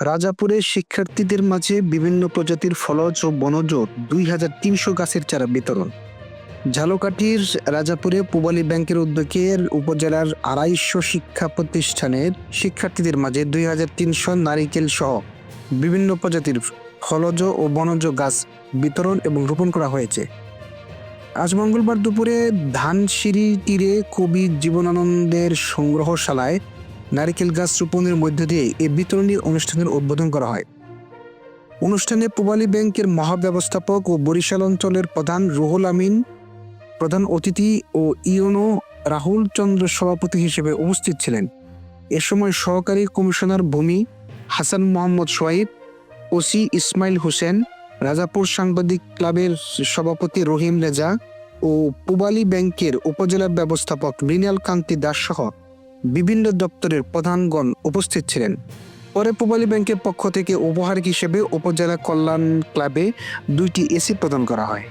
রাজাপুরে শিক্ষার্থীদের মাঝে বিভিন্ন প্রজাতির ফলজ ও বনজ দুই হাজার তিনশো গাছের চারা বিতরণ। ঝালকাঠির রাজাপুরে পুবালী ব্যাংকের উদ্যোগে উপজেলার আড়াইশো শিক্ষা প্রতিষ্ঠানের শিক্ষার্থীদের মাঝে দুই হাজার তিনশো নারিকেল সহ বিভিন্ন প্রজাতির ফলজ ও বনজ গাছ বিতরণ এবং রোপণ করা হয়েছে। আজ মঙ্গলবার দুপুরে ধানসিঁড়ি তীরে কবি জীবনানন্দের সংগ্রহশালায় নারিকেল গাছ রোপণের মধ্য দিয়ে এই বিতরণী অনুষ্ঠানের উদ্বোধন করা হয়। অনুষ্ঠানে পুবালী ব্যাংকের মহাব্যবস্থাপক ও বরিশাল অঞ্চলের প্রধান রুহুল আমিন, প্রধান অতিথি ও ইউনো রাহুল চন্দ্র সভাপতি হিসেবে উপস্থিত ছিলেন। এ সময় সহকারী কমিশনার ভূমি হাসান মোহাম্মদ সোয়াইব, ওসি ইসমাইল হোসেন, রাজাপুর সাংবাদিক ক্লাবের সভাপতি রহিম রেজা ও পুবালী ব্যাংকের উপজেলা ব্যবস্থাপক মৃণাল কান্তি দাস সহ বিভিন্ন দপ্তরের প্রধানগণ উপস্থিত ছিলেন। পরে পূবালী ব্যাংকের পক্ষ থেকে উপহার হিসেবে উপজেলা কল্যাণ ক্লাবে দুইটি এসি প্রদান করা হয়।